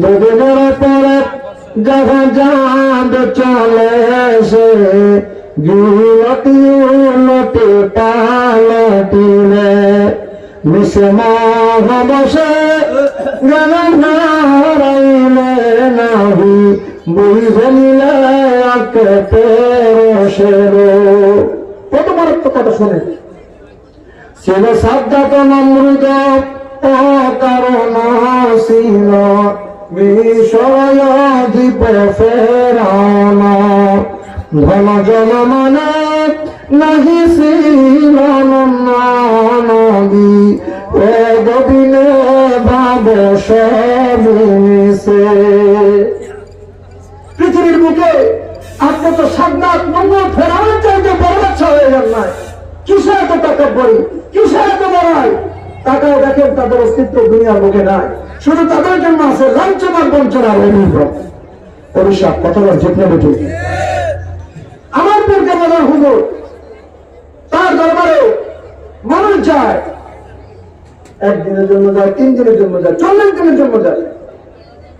দুদিনের পরে যখন চাঁদ চলে পেরসেরো কত মারাত্মক কথা শোনে। ছিল সাবধাত নমৃদ ও কারণ ছিল বিষয় দীপ ফেরান। ধন জন মানে নাহি ছিল নদী ও গদিনে ভাব পৃথিবীর বুকে আপনি তো সাজ্ঞাত মঙ্গল ফেরানোর চাইতে বড় বাচ্চা হয়ে যান নাই। কিসে এত টাকা পড়ি কিসে এত বড়াই টাকাও দেখেন তাদের অস্তিত্ব দুনিয়ার বুকে নাই। শুধু তাদের জন্য আছে লাঞ্ছনার বঞ্চনার অভিযোগ অভিশাপ কতটা জিতনে বেঠে আমার পূর্বে মনে হুজুর, তার দরবারে মানুষ যায়। একদিনের জন্য যায়, তিন দিনের জন্য যায়, চল্লিশ দিনের জন্য যায়।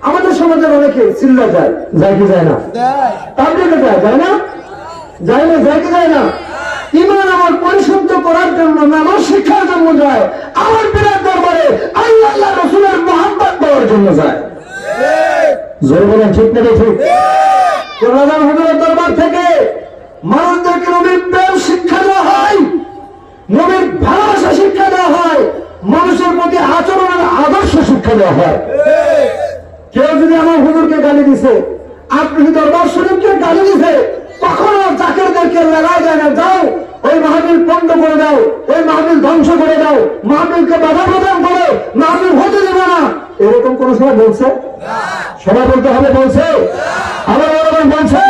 আমাদের সমাজের অনেকে চিল্লা যায় যায় কি যায় না? তার জন্য যায় যায় না? যায় না, যায় কি যায় না? ইমান আমার পরিশুদ্ধ করার জন্য নামাজ শিক্ষার জন্য যায় আমার বিরাট দরবারে আল্লাহ আল্লাহ রসুলের মহাব্বত পাওয়ার জন্য যায়। জোর বলেন ঠিক না ঠিক? দরবার থেকে ভালোবাসা শিক্ষা হয়, মানুষের প্রতি আদর্শ শিক্ষা দেওয়া হয়। কেউ যদি আমার হুজুরকে গালি দিছে, আপনি দরবার শরীফকে গালি দিছে, কখনো জাকেরদেরকে লড়াই যায় না যাও ওই পণ্ড করে দাও। ওই মাহবিল ধ্বংস করে দাও। মাহবিলকে বাধা প্রদান করো। মাহবিল হতে দেবে না। এরকম কোন সময় বলছে? সবাই বলতে হবে বলছে? আবার এরকম বলছে?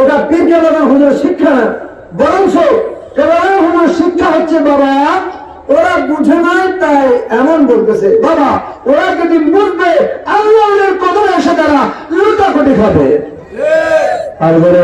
এটা পীর কেবল হুজুর শিক্ষা না। বরঞ্চ হুজুর শিক্ষা হচ্ছে বাবা ওরা বুঝে নাই তাই এমন বলতেছে বাবা ওরা যদি বুঝবে আল্লাহ কদমে এসে তারা লুটাকুটি খাবে। আর বলে